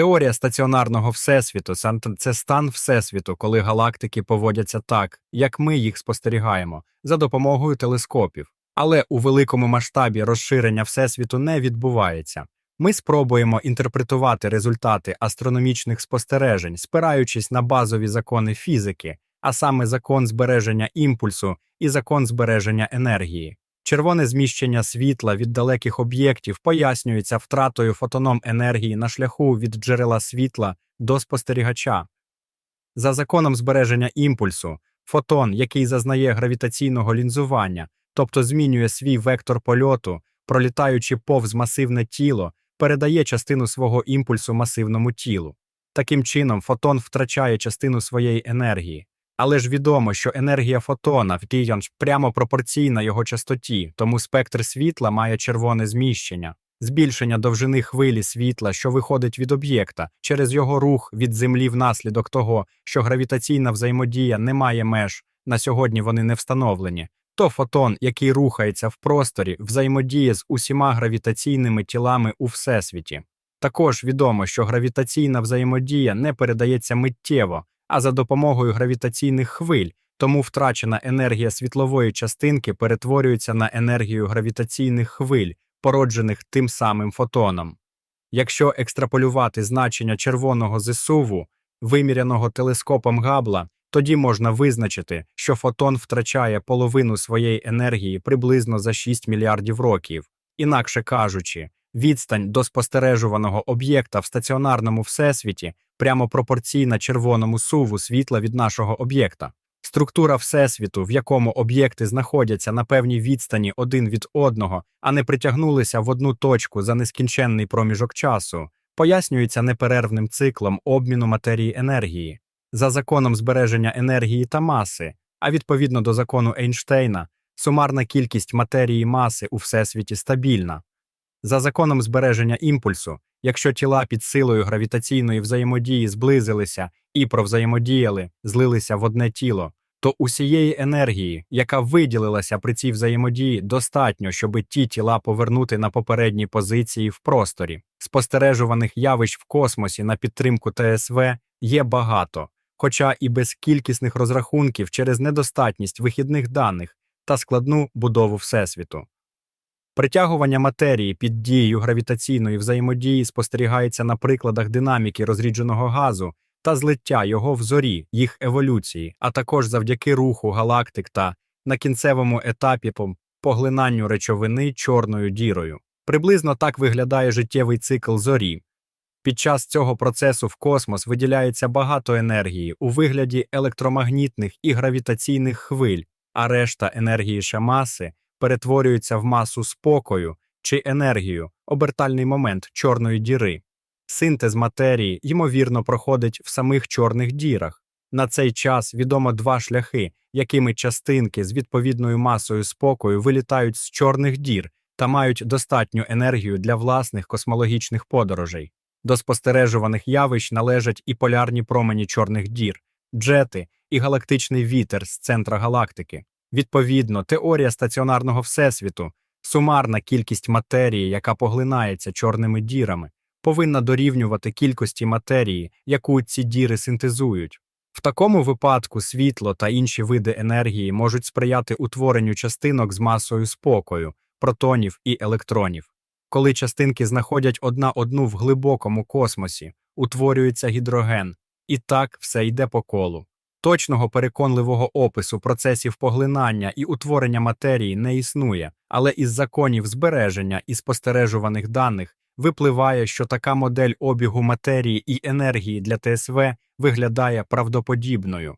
Теорія стаціонарного всесвіту це стан всесвіту, коли галактики поводяться так, як ми їх спостерігаємо, за допомогою телескопів. Але у великому масштабі розширення всесвіту не відбувається. Ми спробуємо інтерпретувати результати астрономічних спостережень, спираючись на базові закони фізики, а саме закон збереження імпульсу і закон збереження енергії. Червоне зміщення світла від далеких об'єктів пояснюється втратою фотоном енергії на шляху від джерела світла до спостерігача. За законом збереження імпульсу, фотон, який зазнає гравітаційного лінзування, тобто змінює свій вектор польоту, пролітаючи повз масивне тіло, передає частину свого імпульсу масивному тілу. Таким чином, фотон втрачає частину своєї енергії. Але ж відомо, що енергія фотона в Кіянж прямо пропорційна його частоті, тому спектр світла має червоне зміщення, збільшення довжини хвилі світла, що виходить від об'єкта, через його рух від Землі внаслідок того, що гравітаційна взаємодія не має меж, на сьогодні вони не встановлені, то фотон, який рухається в просторі, взаємодіє з усіма гравітаційними тілами у всесвіті. Також відомо, що гравітаційна взаємодія не передається миттєво, а за допомогою гравітаційних хвиль, тому втрачена енергія світлової частинки перетворюється на енергію гравітаційних хвиль, породжених тим самим фотоном. Якщо екстраполювати значення червоного зсуву, виміряного телескопом Габла, тоді можна визначити, що фотон втрачає половину своєї енергії приблизно за 6 мільярдів років. Інакше кажучи, відстань до спостережуваного об'єкта в стаціонарному всесвіті прямо пропорційна червоному суву світла від нашого об'єкта. Структура всесвіту, в якому об'єкти знаходяться на певній відстані один від одного, а не притягнулися в одну точку за нескінченний проміжок часу, пояснюється неперервним циклом обміну матерії енергії, за законом збереження енергії та маси, а відповідно до закону Ейнштейна, сумарна кількість матерії маси у всесвіті стабільна. За законом збереження імпульсу, якщо тіла під силою гравітаційної взаємодії зблизилися і провзаємодіяли, злилися в одне тіло, то усієї енергії, яка виділилася при цій взаємодії, достатньо, щоб ті тіла повернути на попередні позиції в просторі. Спостережуваних явищ в космосі на підтримку ТСВ є багато, хоча і без кількісних розрахунків через недостатність вихідних даних та складну будову Всесвіту. Притягування матерії під дією гравітаційної взаємодії спостерігається на прикладах динаміки розрідженого газу та злиття його в зорі, їх еволюції, а також завдяки руху галактик та на кінцевому етапі по поглинанню речовини чорною дірою. Приблизно так виглядає життєвий цикл зорі. Під час цього процесу в космос виділяється багато енергії у вигляді електромагнітних і гравітаційних хвиль, а решта енергії шамаси перетворюється в масу спокою чи енергію, обертальний момент чорної діри. Синтез матерії, ймовірно, проходить в самих чорних дірах. На цей час відомо два шляхи, якими частинки з відповідною масою спокою вилітають з чорних дір та мають достатню енергію для власних космологічних подорожей. До спостережуваних явищ належать і полярні промені чорних дір, джети і галактичний вітер з центра галактики. Відповідно, теорія стаціонарного всесвіту, сумарна кількість матерії, яка поглинається чорними дірами, повинна дорівнювати кількості матерії, яку ці діри синтезують. В такому випадку світло та інші види енергії можуть сприяти утворенню частинок з масою спокою, протонів і електронів. Коли частинки знаходять одна одну в глибокому космосі, утворюється гідроген, і так все йде по колу. Точного переконливого опису процесів поглинання і утворення матерії не існує, але із законів збереження і спостережуваних даних випливає, що така модель обігу матерії і енергії для ТСВ виглядає правдоподібною.